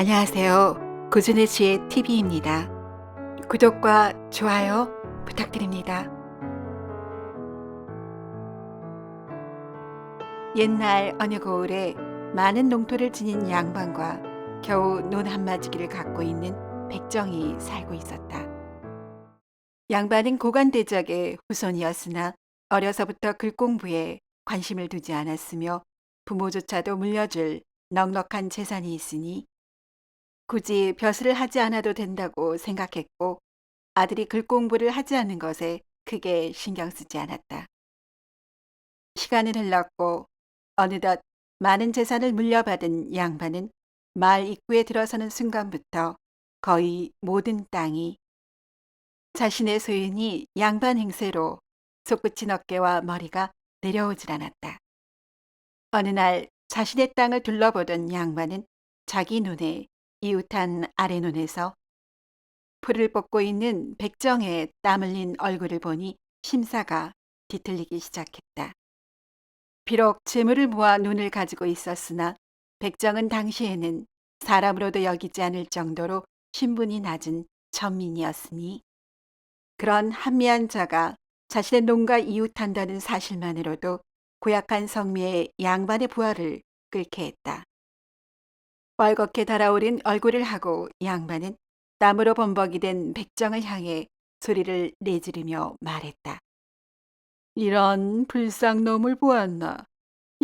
안녕하세요. 고준의 지혜 TV입니다. 구독과 좋아요 부탁드립니다. 옛날 어느 고을에 많은 농토를 지닌 양반과 겨우 논 한마지기를 갖고 있는 백정이 살고 있었다. 양반은 고관대적의 후손이었으나 어려서부터 글공부에 관심을 두지 않았으며 부모조차도 물려줄 넉넉한 재산이 있으니 굳이 벼슬을 하지 않아도 된다고 생각했고 아들이 글 공부를 하지 않는 것에 크게 신경 쓰지 않았다. 시간은 흘렀고 어느덧 많은 재산을 물려받은 양반은 마을 입구에 들어서는 순간부터 거의 모든 땅이 자신의 소윤이 양반 행세로 솟구친 어깨와 머리가 내려오질 않았다. 어느 날 자신의 땅을 둘러보던 양반은 자기 눈에 이웃한 아래눈에서 풀을 뽑고 있는 백정의 땀 흘린 얼굴을 보니 심사가 뒤틀리기 시작했다. 비록 재물을 모아 눈을 가지고 있었으나 백정은 당시에는 사람으로도 여기지 않을 정도로 신분이 낮은 천민이었으니 그런 한미한 자가 자신의 농가 이웃한다는 사실만으로도 고약한 성미의 양반의 부하를 끓게 했다. 빨갛게 달아오른 얼굴을 하고 양반은 땀으로 범벅이 된 백정을 향해 소리를 내지르며 말했다. 이런 불쌍놈을 보았나.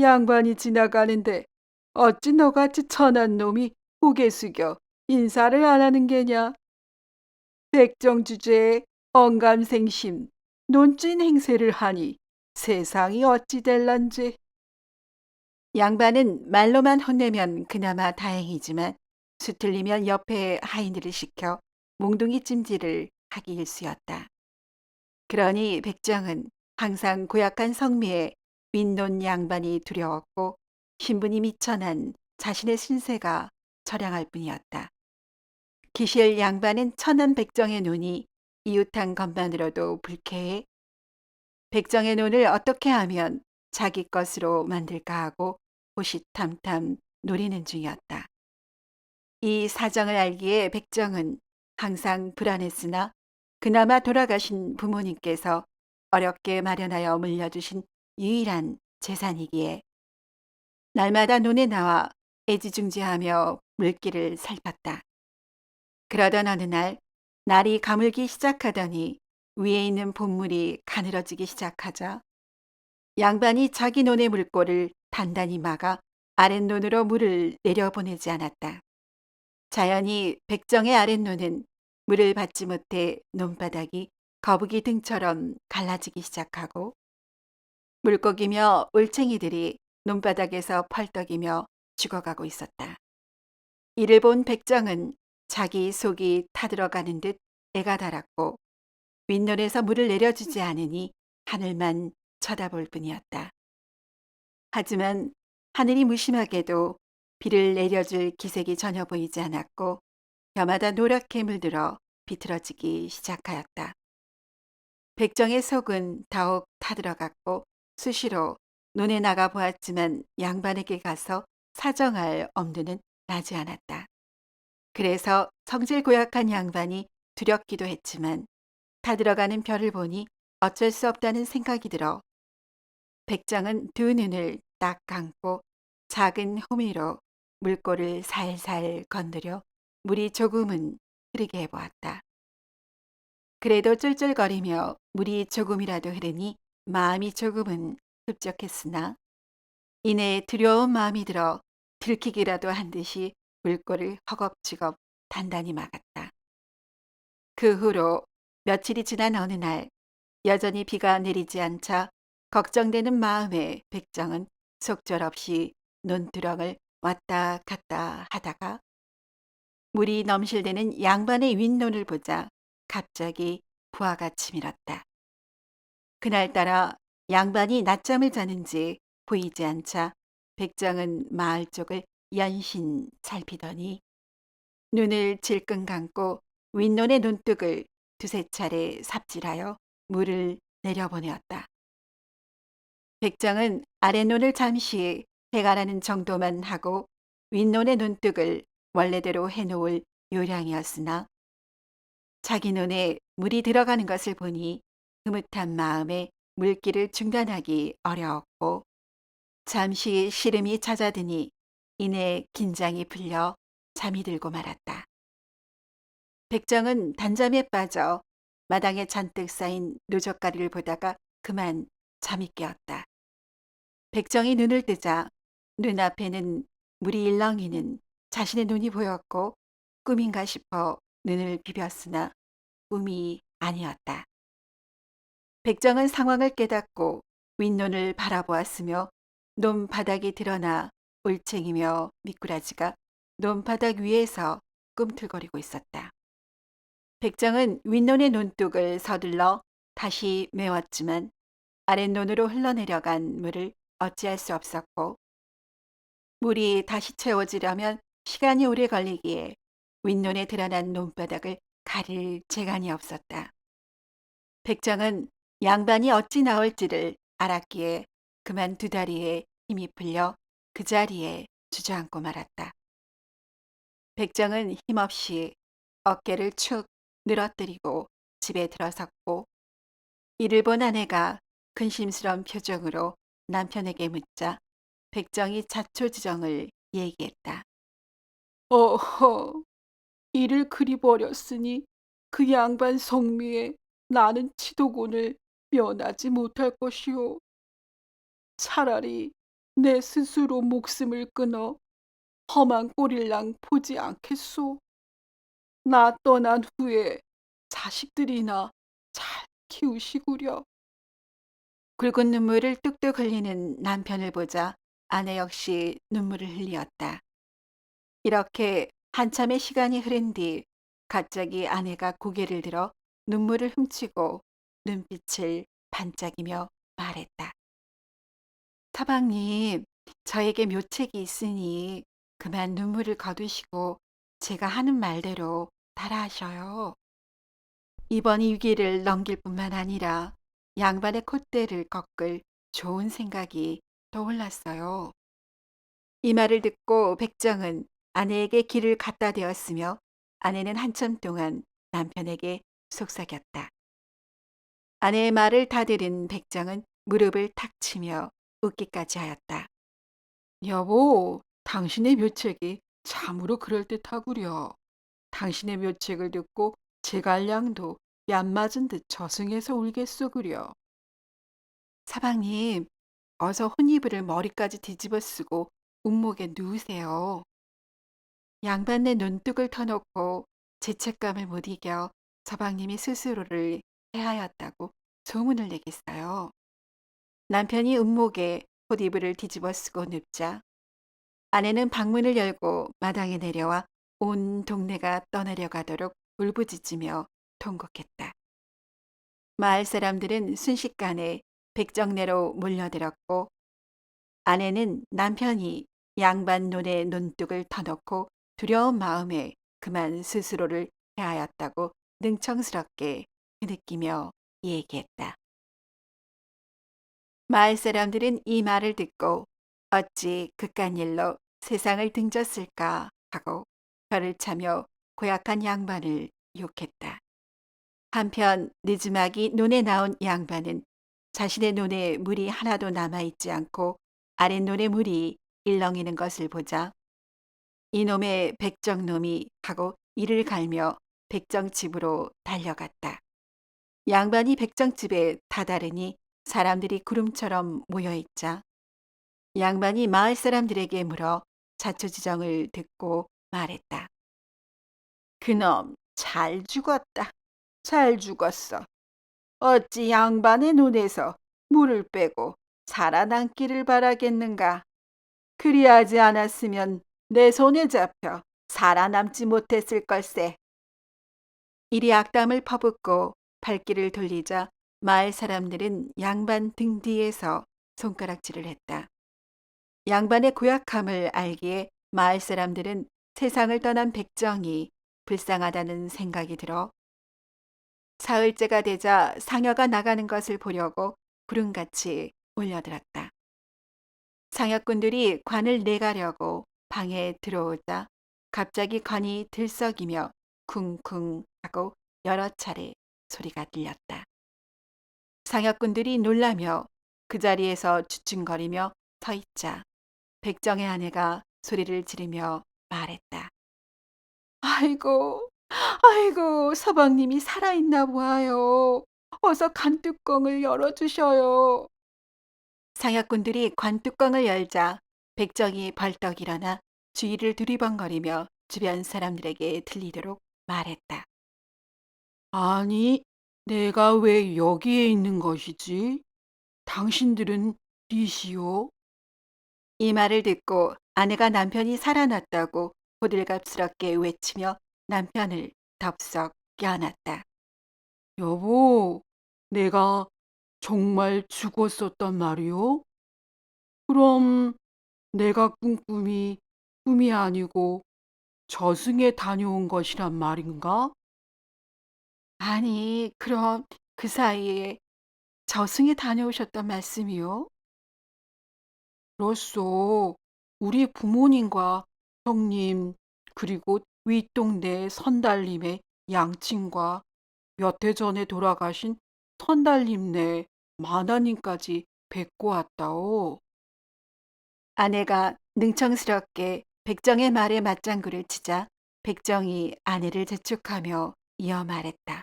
양반이 지나가는데 어찌 너같이 천한 놈이 고개 숙여 인사를 안 하는 게냐. 백정 주제에 언감생심, 논찐 행세를 하니 세상이 어찌 될런지. 양반은 말로만 혼내면 그나마 다행이지만 수틀리면 옆에 하인들을 시켜 몽둥이 찜질을 하기 일쑤였다. 그러니 백정은 항상 고약한 성미에 윗논 양반이 두려웠고 신분이 미천한 자신의 신세가 처량할 뿐이었다. 기실 양반은 천한 백정의 눈이 이웃한 것만으로도 불쾌해 백정의 눈을 어떻게 하면 자기 것으로 만들까 하고 호시탐탐 노리는 중이었다. 이 사정을 알기에 백정은 항상 불안했으나 그나마 돌아가신 부모님께서 어렵게 마련하여 물려주신 유일한 재산이기에 날마다 눈에 나와 애지중지하며 물길을 살폈다. 그러던 어느 날 날이 가물기 시작하더니 위에 있는 봇물이 가늘어지기 시작하자 양반이 자기 논의 물꼬를 단단히 막아 아랫눈으로 물을 내려보내지 않았다. 자연히 백정의 아랫눈은 물을 받지 못해 논바닥이 거북이 등처럼 갈라지기 시작하고 물고기며 올챙이들이 논바닥에서 펄떡이며 죽어가고 있었다. 이를 본 백정은 자기 속이 타들어가는 듯 애가 달았고 윗눈에서 물을 내려주지 않으니 하늘만 쳐다볼 뿐이었다. 하지만 하늘이 무심하게도 비를 내려줄 기색이 전혀 보이지 않았고 벼마다 노랗게 물들어 비틀어지기 시작하였다. 백정의 속은 더욱 타들어갔고 수시로 눈에 나가 보았지만 양반에게 가서 사정할 엄두는 나지 않았다. 그래서 성질 고약한 양반이 두렵기도 했지만 타들어가는 별을 보니 어쩔 수 없다는 생각이 들어 백정은 두 눈을 딱 감고 작은 호미로 물꼬를 살살 건드려 물이 조금은 흐르게 해보았다. 그래도 쫄쫄거리며 물이 조금이라도 흐르니 마음이 조금은 흡족했으나 이내 두려운 마음이 들어 들키기라도 한 듯이 물꼬를 허겁지겁 단단히 막았다. 그 후로 며칠이 지난 어느 날 여전히 비가 내리지 않자 걱정되는 마음에 백정은 속절없이 논두렁을 왔다 갔다 하다가 물이 넘실대는 양반의 윗논을 보자 갑자기 부하가 치밀었다. 그날따라 양반이 낮잠을 자는지 보이지 않자 백정은 마을 쪽을 연신 살피더니 눈을 질끈 감고 윗논의 눈뚝을 두세 차례 삽질하여 물을 내려보내었다. 백정은 아랫눈을 잠시 해가라는 정도만 하고 윗눈의 눈뚝을 원래대로 해놓을 요량이었으나 자기 눈에 물이 들어가는 것을 보니 흐뭇한 마음에 물길을 중단하기 어려웠고 잠시 시름이 찾아드니 이내 긴장이 풀려 잠이 들고 말았다. 백정은 단잠에 빠져 마당에 잔뜩 쌓인 누젓가리를 보다가 그만 잠이 깨었다. 백정이 눈을 뜨자 눈앞에는 물이 일렁이는 자신의 눈이 보였고 꿈인가 싶어 눈을 비볐으나 꿈이 아니었다. 백정은 상황을 깨닫고 윗눈을 바라보았으며 논바닥이 드러나 올챙이며 미꾸라지가 논바닥 위에서 꿈틀거리고 있었다. 백정은 윗눈의 눈뚝을 서둘러 다시 메웠지만 아랫눈으로 흘러내려간 물을 어찌할 수 없었고 물이 다시 채워지려면 시간이 오래 걸리기에 윗눈에 드러난 논바닥을 가릴 재간이 없었다. 백정은 양반이 어찌 나올지를 알았기에 그만 두 다리에 힘이 풀려 그 자리에 주저앉고 말았다. 백정은 힘없이 어깨를 축 늘어뜨리고 집에 들어섰고 이를 본 아내가 근심스러운 표정으로 남편에게 묻자 백정이 자초지정을 얘기했다. 어허, 이를 그리 버렸으니 그 양반 성미에 나는 치도곤을 면하지 못할 것이오. 차라리 내 스스로 목숨을 끊어 험한 꼴일랑 보지 않겠소. 나 떠난 후에 자식들이나 잘 키우시구려. 굵은 눈물을 뚝뚝 흘리는 남편을 보자 아내 역시 눈물을 흘리었다. 이렇게 한참의 시간이 흐른 뒤 갑자기 아내가 고개를 들어 눈물을 훔치고 눈빛을 반짝이며 말했다. 사방님, 저에게 묘책이 있으니 그만 눈물을 거두시고 제가 하는 말대로 따라하셔요. 이번 위기를 넘길 뿐만 아니라 양반의 콧대를 꺾을 좋은 생각이 떠올랐어요. 이 말을 듣고 백정은 아내에게 길을 갖다 대었으며 아내는 한참 동안 남편에게 속삭였다. 아내의 말을 다 들은 백정은 무릎을 탁 치며 웃기까지 하였다. 여보, 당신의 묘책이 참으로 그럴듯하구려. 당신의 묘책을 듣고 제갈량도 뺨 맞은 듯 저승에서 울겠소구려. 사방님, 어서 혼이불을 머리까지 뒤집어 쓰고 운목에 누우세요. 양반네 눈뚝을 터놓고 죄책감을 못 이겨 서방님이 스스로를 해하였다고 소문을 내겠어요. 남편이 운목에 콧이불을 뒤집어 쓰고 눕자 아내는 방문을 열고 마당에 내려와 온 동네가 떠나려가도록 울부짖으며 통곡했다. 마을 사람들은 순식간에 백정내로 몰려들었고 아내는 남편이 양반 눈에 눈뚝을 터놓고 두려운 마음에 그만 스스로를 해하였다고 능청스럽게 느끼며 얘기했다. 마을 사람들은 이 말을 듣고 어찌 그깟 일로 세상을 등졌을까 하고 혀를 차며 고약한 양반을 욕했다. 한편 늦음막이 눈에 나온 양반은 자신의 눈에 물이 하나도 남아있지 않고 아랫눈에 물이 일렁이는 것을 보자 이놈의 백정놈이 하고 이를 갈며 백정집으로 달려갔다. 양반이 백정집에 다다르니 사람들이 구름처럼 모여있자 양반이 마을 사람들에게 물어 자초지정을 듣고 말했다. 그놈 잘 죽었다. 잘 죽었어. 어찌 양반의 눈에서 물을 빼고 살아남기를 바라겠는가? 그리하지 않았으면 내 손에 잡혀 살아남지 못했을 걸세. 이리 악담을 퍼붓고 발길을 돌리자 마을 사람들은 양반 등 뒤에서 손가락질을 했다. 양반의 고약함을 알기에 마을 사람들은 세상을 떠난 백정이 불쌍하다는 생각이 들어 사흘째가 되자 상여가 나가는 것을 보려고 구름같이 몰려들었다. 상여꾼들이 관을 내가려고 방에 들어오자 갑자기 건이 들썩이며 쿵쿵 하고 여러 차례 소리가 들렸다. 상역군들이 놀라며 그 자리에서 주춤거리며 서 있자 백정의 아내가 소리를 지르며 말했다. 아이고, 아이고, 서방님이 살아있나 보아요. 어서 관뚜껑을 열어주셔요. 상약군들이 관뚜껑을 열자 백정이 벌떡 일어나 주위를 두리번거리며 주변 사람들에게 들리도록 말했다. 아니, 내가 왜 여기에 있는 것이지? 당신들은 니시오? 이 말을 듣고 아내가 남편이 살아났다고 호들갑스럽게 외치며 남편을 덥석 껴안았다. 여보, 내가 정말 죽었었단 말이오? 그럼 내가 꾼 꿈이 꿈이 아니고 저승에 다녀온 것이란 말인가? 아니, 그럼 그 사이에 저승에 다녀오셨단 말씀이요? 그렇소. 우리 부모님과 형님, 그리고 윗동네 선달님의 양친과 몇 해 전에 돌아가신 선달님네 마나님까지 뵙고 왔다오. 아내가 능청스럽게 백정의 말에 맞장구를 치자 백정이 아내를 재촉하며 이어 말했다.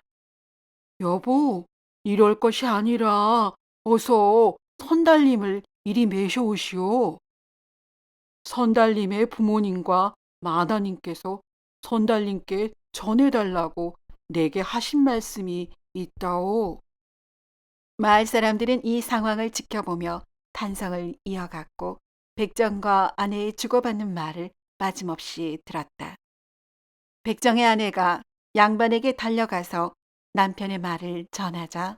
여보, 이럴 것이 아니라 어서 선달님을 이리 메셔오시오. 선달님의 부모님과 마다님께서 선달님께 전해달라고 내게 하신 말씀이 있다오. 마을 사람들은 이 상황을 지켜보며 탄성을 이어갔고 백정과 아내의 주고받는 말을 빠짐없이 들었다. 백정의 아내가 양반에게 달려가서 남편의 말을 전하자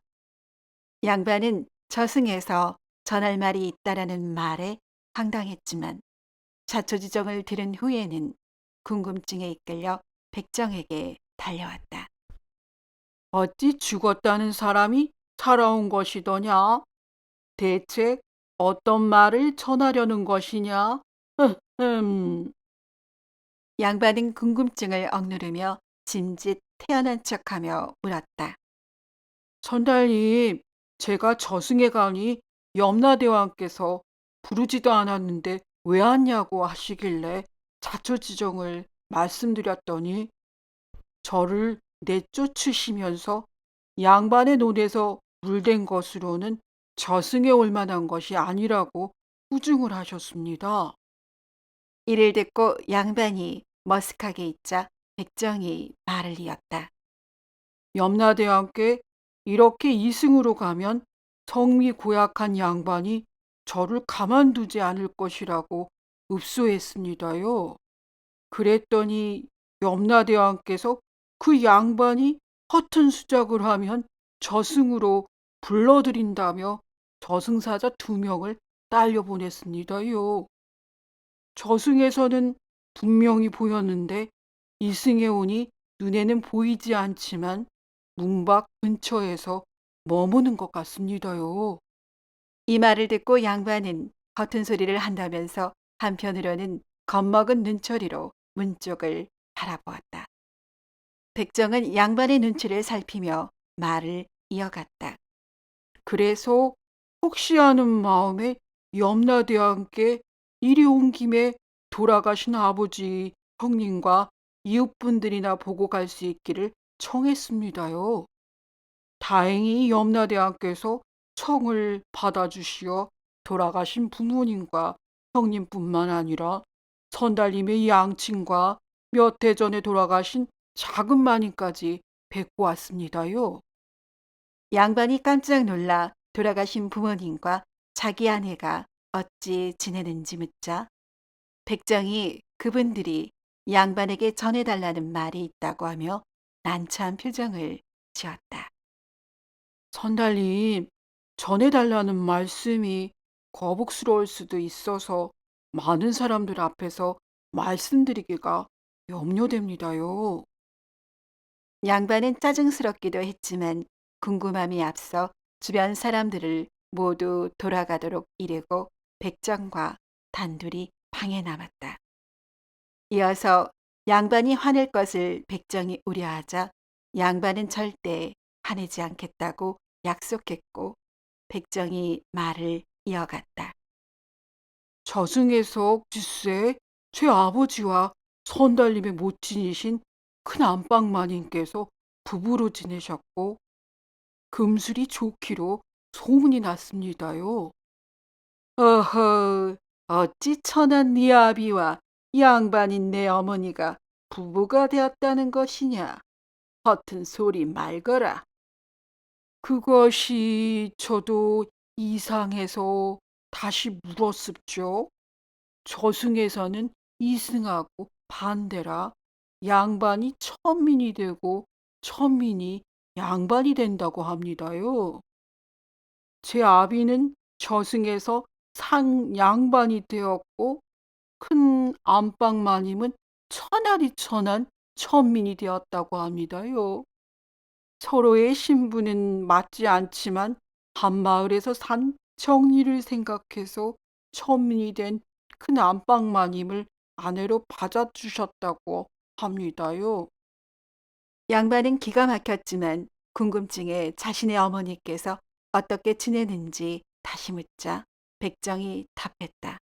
양반은 저승에서 전할 말이 있다라는 말에 황당했지만 자초지종을 들은 후에는 궁금증에 이끌려 백정에게 달려왔다. 어찌 죽었다는 사람이 살아온 것이더냐? 대체 어떤 말을 전하려는 것이냐? 음. 양반은 궁금증을 억누르며 짐짓 태어난 척하며 물었다. 선달님, 제가 저승에 가니 염라대왕께서 부르지도 않았는데 왜 왔냐고 하시길래 자초지종을 말씀드렸더니 저를 내쫓으시면서 양반의 논에서 물된 것으로는 저승에 올 만한 것이 아니라고 후증을 하셨습니다. 이를 듣고 양반이 머쓱하게 있자 백정이 말을 이었다. 염라대왕께 이렇게 이승으로 가면 성미 고약한 양반이 저를 가만두지 않을 것이라고 읍소했습니다요. 그랬더니 염라대왕께서 그 양반이 허튼 수작을 하면 저승으로 불러들인다며 저승사자 두 명을 딸려 보냈습니다요. 저승에서는 분명히 보였는데 이승에 오니 눈에는 보이지 않지만 문밖 근처에서 머무는 것 같습니다요. 이 말을 듣고 양반은 허튼 소리를 한다면서 한편으로는 겁먹은 눈초리로 문 쪽을 바라보았다. 백정은 양반의 눈치를 살피며 말을 이어갔다. 그래서 혹시 하는 마음에 염라대왕께 이리 온 김에 돌아가신 아버지, 형님과 이웃분들이나 보고 갈 수 있기를 청했습니다요. 다행히 염라대왕께서 청을 받아주시어 돌아가신 부모님과 형님뿐만 아니라 선달님의 양친과 몇 해 전에 돌아가신 작은 마님까지 뵙고 왔습니다요. 양반이 깜짝 놀라 돌아가신 부모님과 자기 아내가 어찌 지내는지 묻자 백정이 그분들이 양반에게 전해달라는 말이 있다고 하며 난처한 표정을 지었다. 선달님, 전해달라는 말씀이 거북스러울 수도 있어서 많은 사람들 앞에서 말씀드리기가 염려됩니다요. 양반은 짜증스럽기도 했지만 궁금함이 앞서 주변 사람들을 모두 돌아가도록 이르고 백정과 단둘이 방에 남았다. 이어서 양반이 화낼 것을 백정이 우려하자 양반은 절대 화내지 않겠다고 약속했고 백정이 말을 이어갔다. 저승에서 글쎄 제 아버지와 선달님의 모친이신 큰 안방마님께서 부부로 지내셨고 금술이 좋기로 소문이 났습니다요. 어허, 어찌 천한 네 아비와 양반인 내 어머니가 부부가 되었다는 것이냐? 허튼 소리 말거라. 그것이 저도 이상해서 다시 물었습죠. 저승에서는 이승하고 반대라 양반이 천민이 되고 천민이 양반이 된다고 합니다요. 제 아비는 저승에서 상 양반이 되었고 큰 안방 마님은 천하리 천한 천민이 되었다고 합니다요. 서로의 신분은 맞지 않지만 한 마을에서 산 정리를 생각해서 천민이 된 큰 안방마님을 아내로 받아주셨다고 합니다요. 양반은 기가 막혔지만 궁금증에 자신의 어머니께서 어떻게 지내는지 다시 묻자 백정이 답했다.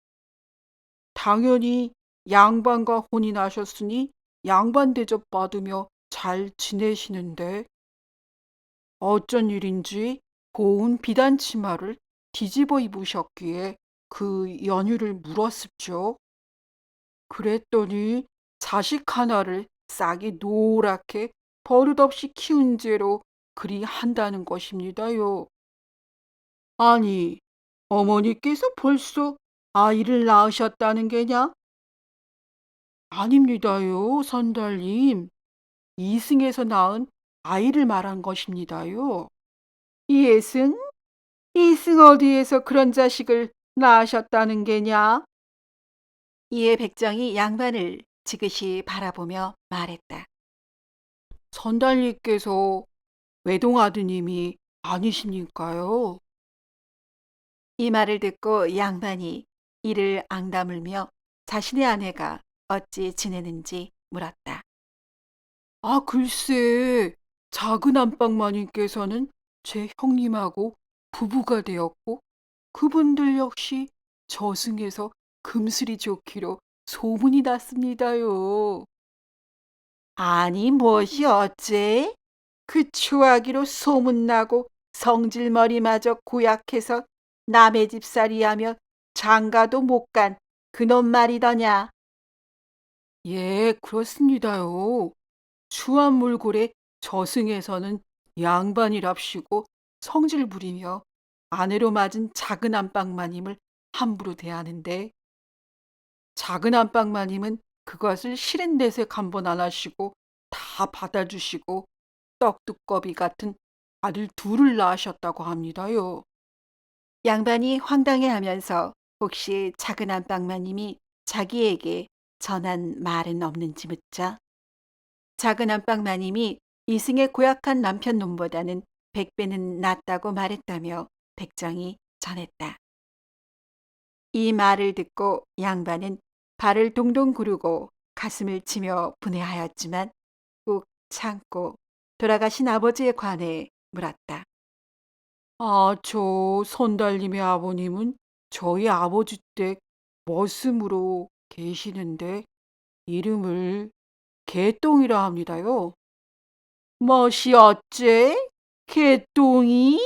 당연히 양반과 혼이 나셨으니 양반 대접 받으며 잘 지내시는데 어쩐 일인지 고운 비단 치마를 뒤집어 입으셨기에 그 연유를 물었습죠. 그랬더니 자식 하나를 싹이 노랗게 버릇없이 키운 죄로 그리 한다는 것입니다요. 아니, 어머니께서 벌써 아이를 낳으셨다는 게냐? 아닙니다요, 선달님. 이승에서 낳은 아이를 말한 것입니다요. 이승? 이승 어디에서 그런 자식을 낳으셨다는 게냐? 이에 백정이 양반을 지그시 바라보며 말했다. 선달님께서 외동 아드님이 아니십니까요? 이 말을 듣고 양반이 이를 앙다물며 자신의 아내가 어찌 지내는지 물었다. 아, 글쎄, 작은 안방 마님께서는 제 형님하고 부부가 되었고, 그분들 역시 저승에서 금슬이 좋기로 소문이 났습니다요. 아니 무엇이 어째? 그 추하기로 소문나고 성질머리마저 고약해서 남의 집살이하며 장가도 못 간 그놈 말이더냐. 예, 그렇습니다요. 추한 몰골에 저승에서는 양반이랍시고 성질 부리며 아내로 맞은 작은 안방마님을 함부로 대하는데 작은 안방마님은 그것을 실은 내색 한번 안 하시고 다 받아주시고 떡두꺼비 같은 아들 둘을 낳으셨다고 합니다요. 양반이 황당해하면서 혹시 작은 안방마님이 자기에게 전한 말은 없는지 묻자 작은 안방마님이 이승의 고약한 남편 놈보다는 백배는 낫다고 말했다며 백정이 전했다. 이 말을 듣고 양반은 발을 동동 구르고 가슴을 치며 분해하였지만 꾹 참고 돌아가신 아버지에 관해 물었다. 아, 저 선달님의 아버님은 저희 아버지 댁 머슴으로 계시는데 이름을 개똥이라 합니다요. 멋이 어째? 개똥이?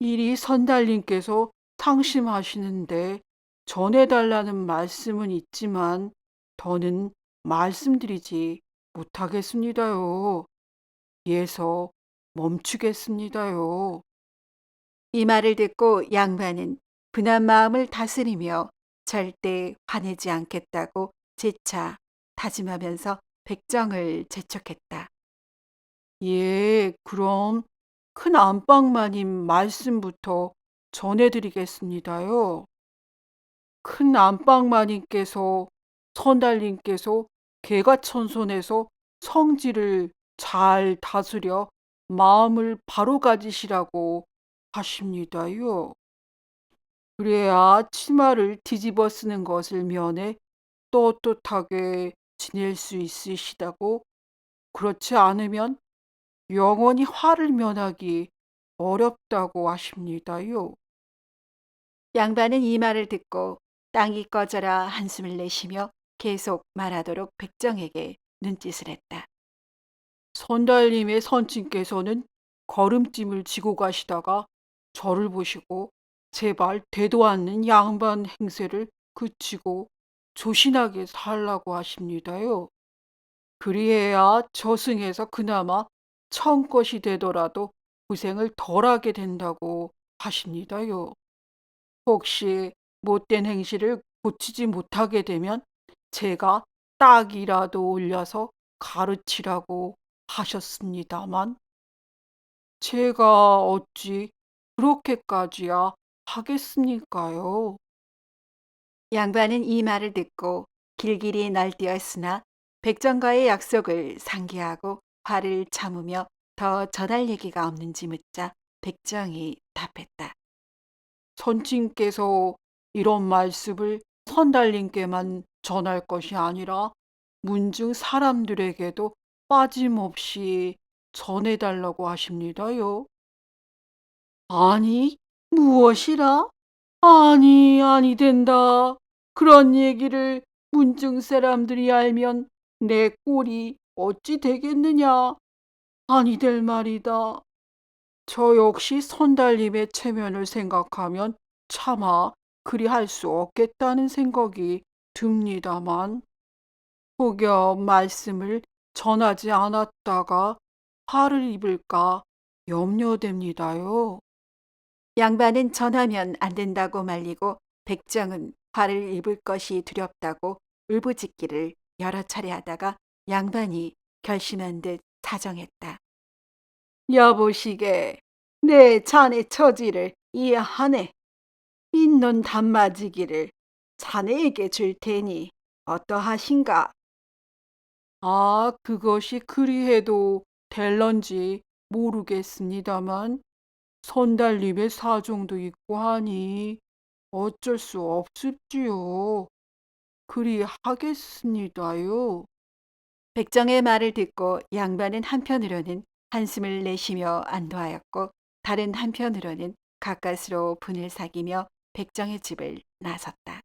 이리 선달님께서 상심하시는데 전해달라는 말씀은 있지만 더는 말씀드리지 못하겠습니다요. 예서 멈추겠습니다요. 이 말을 듣고 양반은 분한 마음을 다스리며 절대 화내지 않겠다고 재차 다짐하면서 백정을 재촉했다. 예, 그럼 큰 안방마님 말씀부터 전해드리겠습니다요. 큰 안방마님께서 선달님께서 개가천선에서 성질을 잘 다스려 마음을 바로 가지시라고 하십니다요. 그래야 치마를 뒤집어 쓰는 것을 면해 떳떳하게 지낼 수 있으시다고 그렇지 않으면 영원히 화를 면하기 어렵다고 하십니다요. 양반은 이 말을 듣고 땅이 꺼져라 한숨을 내쉬며 계속 말하도록 백정에게 눈짓을 했다. 선달님의 선친께서는 걸음짐을 지고 가시다가 저를 보시고 제발 되도 않는 양반 행세를 그치고 조신하게 살라고 하십니다요. 그리해야 저승에서 그나마 청것이 되더라도 고생을 덜하게 된다고 하십니다요. 혹시 못된 행실을 고치지 못하게 되면 제가 딱이라도 올려서 가르치라고 하셨습니다만 제가 어찌 그렇게까지야 하겠습니까요? 양반은 이 말을 듣고 길길이 날뛰었으나 백정과의 약속을 상기하고 화를 참으며 더 전할 얘기가 없는지 묻자 백정이 답했다. 선친께서 이런 말씀을 선달님께만 전할 것이 아니라 문중 사람들에게도 빠짐없이 전해달라고 하십니다요. 아니, 무엇이라? 아니, 아니 된다. 그런 얘기를 문중 사람들이 알면 내 꼴이 어찌 되겠느냐? 아니 될 말이다. 저 역시 선달님의 체면을 생각하면 차마 그리 할 수 없겠다는 생각이 듭니다만 혹여 말씀을 전하지 않았다가 화를 입을까 염려됩니다요. 양반은 전하면 안 된다고 말리고 백정은 화를 입을 것이 두렵다고 울부짖기를 여러 차례 하다가 양반이 결심한 듯 사정했다. 여보시게 내 자네 처지를 이해하네. 있는 단맞이기를 자네에게 줄 테니 어떠하신가? 아, 그것이 그리해도 될런지 모르겠습니다만 선달님의 사정도 있고 하니 어쩔 수 없습지요. 그리 하겠습니다요. 백정의 말을 듣고 양반은 한편으로는 한숨을 내쉬며 안도하였고 다른 한편으로는 가까스로 분을 사귀며 백정의 집을 나섰다.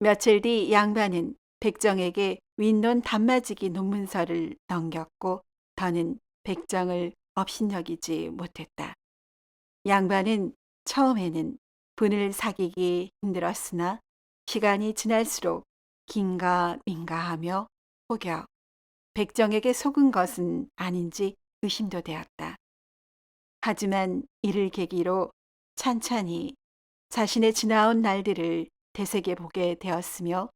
며칠 뒤 양반은 백정에게 윗논 단마지기 논문서를 넘겼고 더는 백정을 업신여기지 못했다. 양반은 처음에는 분을 사귀기 힘들었으나 시간이 지날수록 긴가 민가하며 혹여 백정에게 속은 것은 아닌지 의심도 되었다. 하지만 이를 계기로 찬찬히 자신의 지나온 날들을 되새겨 보게 되었으며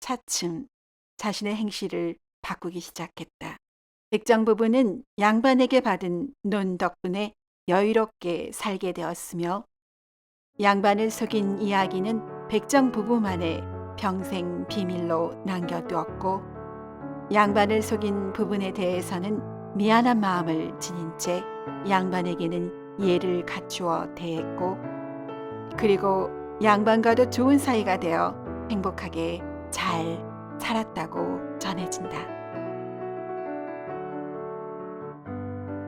차츰 자신의 행실을 바꾸기 시작했다. 백정 부부는 양반에게 받은 논 덕분에 여유롭게 살게 되었으며 양반을 속인 이야기는 백정 부부만의 평생 비밀로 남겨두었고 양반을 속인 부분에 대해서는 미안한 마음을 지닌 채 양반에게는 예를 갖추어 대했고 그리고 양반과도 좋은 사이가 되어 행복하게 잘 살았다고 전해진다.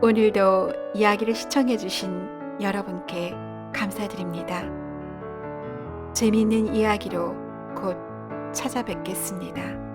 오늘도 이야기를 시청해 주신 여러분께 감사드립니다. 재미있는 이야기로 곧 찾아뵙겠습니다.